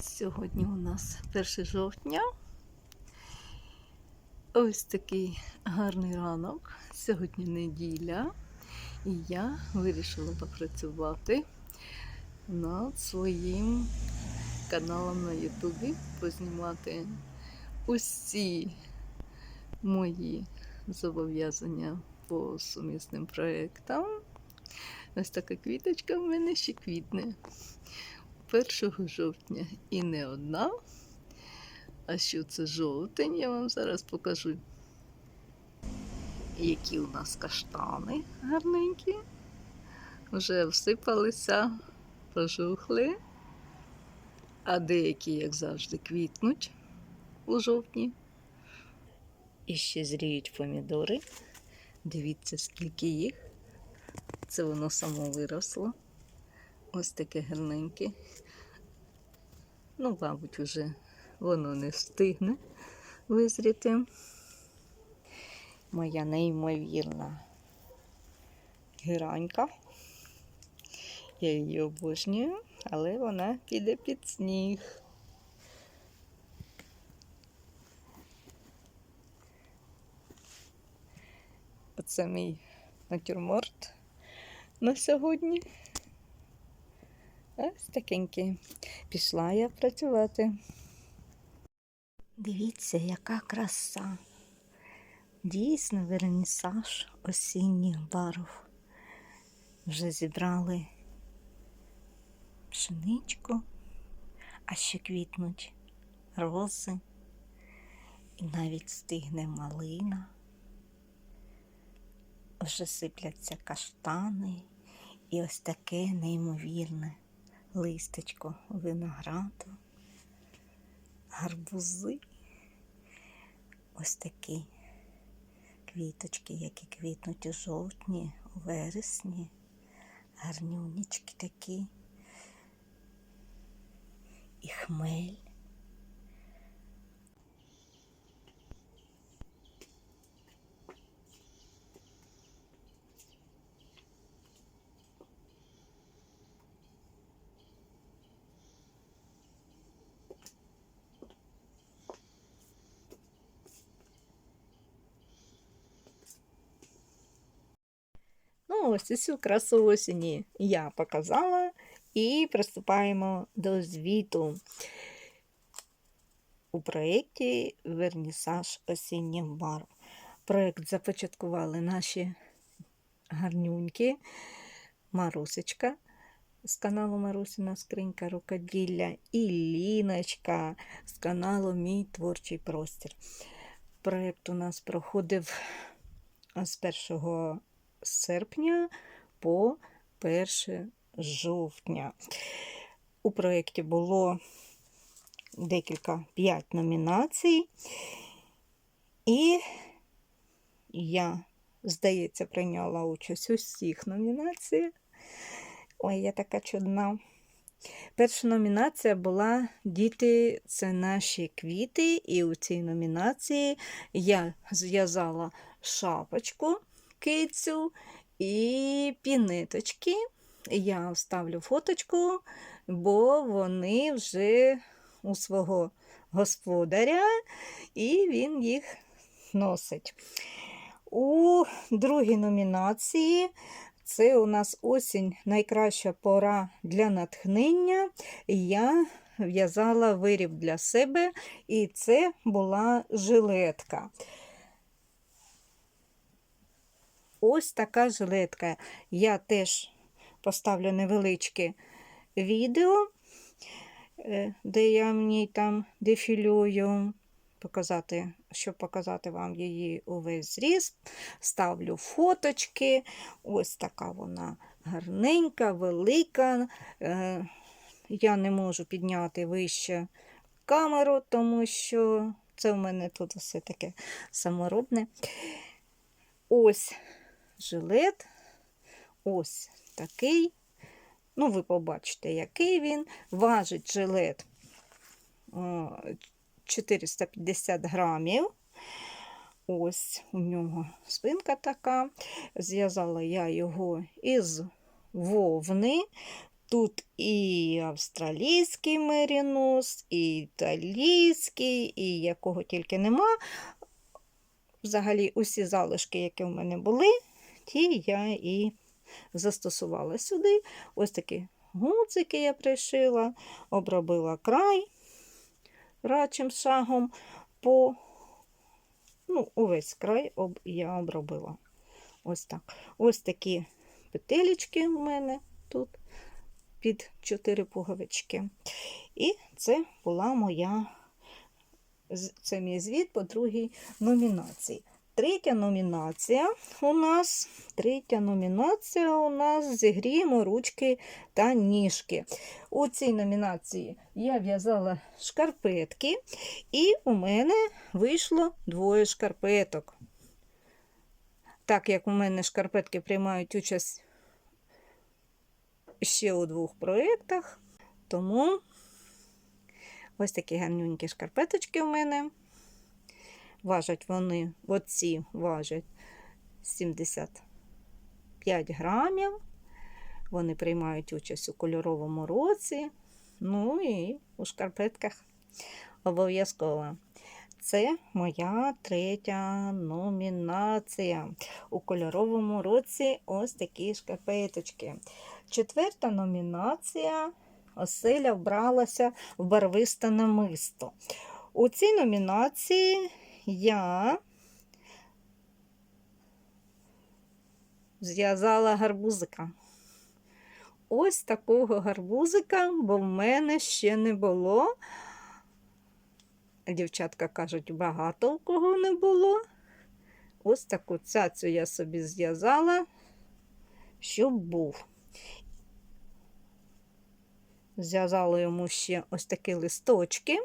Сьогодні у нас 1 жовтня. Ось такий гарний ранок. Сьогодні неділя. І я вирішила попрацювати над своїм каналом на Ютубі, познімати усі мої зобов'язання по сумісним проєктам. Ось така квіточка в мене ще квітне. 1 жовтня і не одна. А що це жовтень, я вам зараз покажу. Які у нас каштани гарненькі. Вже всипалися, пожухли, а деякі, як завжди, квітнуть у жовтні. І ще зріють помідори. Дивіться, скільки їх. Це воно само виросло. Ось таке гарненьке. Ну, мабуть, вже воно не встигне визріти. Моя неймовірна геранька. Я її обожнюю, але вона піде під сніг. Оце мій натюрморт на сьогодні. Ось такенький. Пішла я працювати. Дивіться, яка краса. Дійсно, вернісаж осінніх барв. Вже зібрали пшеничку, а ще квітнуть рози, і навіть стигне малина. Вже сипляться каштани і ось таке неймовірне листечко винограду, гарбузи. Ось такі квіточки, які квітнуть у жовтні, у вересні, гарнюнічки такі. І хмель. Ну, ось цю красу осені я показала і приступаємо до звіту. У проєкті Вернісаж осінніх барв. Проєкт започаткували наші гарнюньки Марусечка з каналу Марусина Скринька Рукоділля і Ліночка з каналу Мій творчий простір. Проєкт у нас проходив з 1 серпня по 1 жовтня. У проєкті було декілька п'ять номінацій, і я, здається, прийняла участь у всіх номінаціях. Ой, я така чудна. Перша номінація була Діти це наші квіти, і у цій номінації я зв'язала шапочку кицю і піниточки. Я вставлю фоточку, бо вони вже у свого господаря, і він їх носить. У другій номінації це у нас осінь найкраща пора для натхнення. Я в'язала виріб для себе, і це була жилетка. Ось така жилетка. Я теж поставлю невеличке відео, е, де я в ній там дефілюю, показати, щоб показати вам її увесь зріз. Ставлю фоточки. Ось така вона гарненька, велика. Е, Я не можу підняти вище камеру, тому що це в мене тут все таке саморобне. Ось жилет. Ось такий. Ну, ви побачите, який він. Важить жилет 450 грамів. Ось у нього спинка така. Зв'язала я його із вовни. Тут і австралійський мерінос, і італійський, і якого тільки нема. Взагалі, усі залишки, які в мене були, ті я і застосувала сюди. Ось такі гудзики я пришила, обробила край рачим шагом по ну, увесь край об, я обробила. Ось так. Ось такі петелечки у мене тут під 4 пуговички. І це була моя це мій звіт по другій номінації. Третя номінація у нас третя номінація у нас зігріємо ручки та ніжки. У цій номінації я в'язала шкарпетки, і у мене вийшло двоє шкарпеток. Так як у мене шкарпетки приймають участь ще у двох проєктах, тому ось такі гарнюнькі шкарпеточки у мене. Важать вони, оці важать 75 грамів. Вони приймають участь у кольоровому році. Ну і у шкарпетках обов'язково. Це моя третя номінація. У кольоровому році ось такі шкарпеточки. Четверта номінація оселя вбралася в барвисте намисто. У цій номінації я зв'язала гарбузика. Ось такого гарбузика, бо в мене ще не було. Дівчатка кажуть, багато у кого не було. Ось таку цяцю я собі зв'язала, щоб був. Зв'язала йому ще ось такі листочки.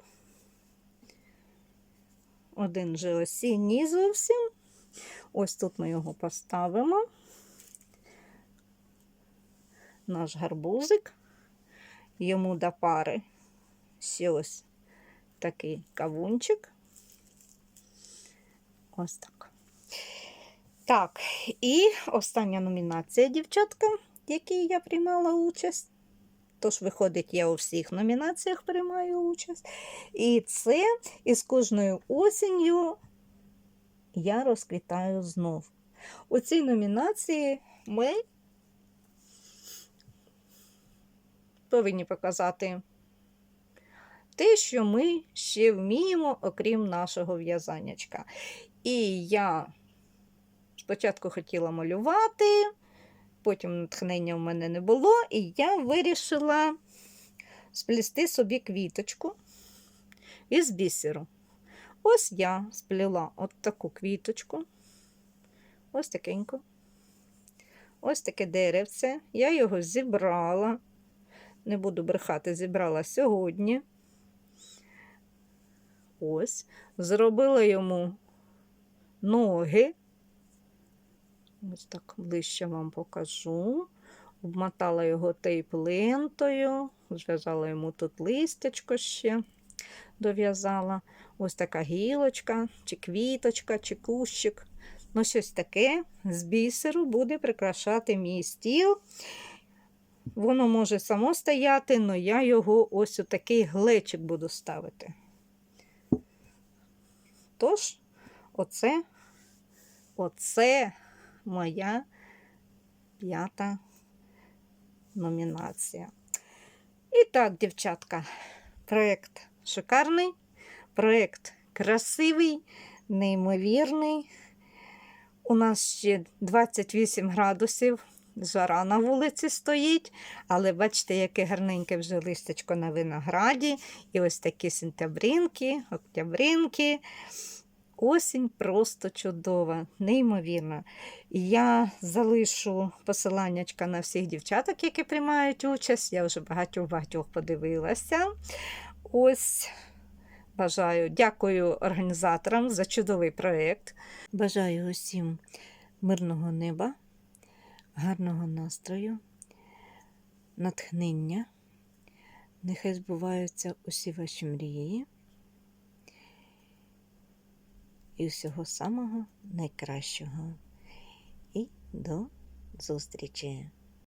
Один же осінній зовсім. Ось тут ми його поставимо. Наш гарбузик. Йому до пари ще ось такий кавунчик. Ось так. Так, і остання номінація, дівчатка, в якій я приймала участь. Тож, виходить, я у всіх номінаціях приймаю участь. І це із кожною осінню я розквітаю знов. У цій номінації ми повинні показати те, що ми ще вміємо, окрім нашого в'язаннячка. І я спочатку хотіла малювати, потім натхнення в мене не було, і я вирішила сплести собі квіточку із бісеру. Ось я сплела от таку квіточку, ось такеньку, ось таке деревце. Я його зібрала, не буду брехати, зібрала сьогодні. Ось, зробила йому ноги. Ось так ближче вам покажу. Обмотала його тейп-лентою, зв'язала йому тут листячко ще дов'язала. Ось така гілочка, чи квіточка, чи кущик. Ну, щось таке з бісеру буде прикрашати мій стіл. Воно може само стояти, але я його ось у такий глечик буду ставити. Тож, оце, оце моя п'ята номінація. І так, дівчатка, проєкт шикарний, проєкт красивий, неймовірний. У нас ще 28 градусів. Жара на вулиці стоїть, але бачите, яке гарненьке вже листочко на винограді. І ось такі сентябринки, октябринки. Осінь просто чудова, неймовірна. Я залишу посиланнячка на всіх дівчаток, які приймають участь. Я вже багатьох багатьох подивилася. Ось бажаю, дякую організаторам за чудовий проєкт. Бажаю усім мирного неба, гарного настрою, натхнення. Нехай збуваються усі ваші мрії і всього самого найкращого. І до зустрічі!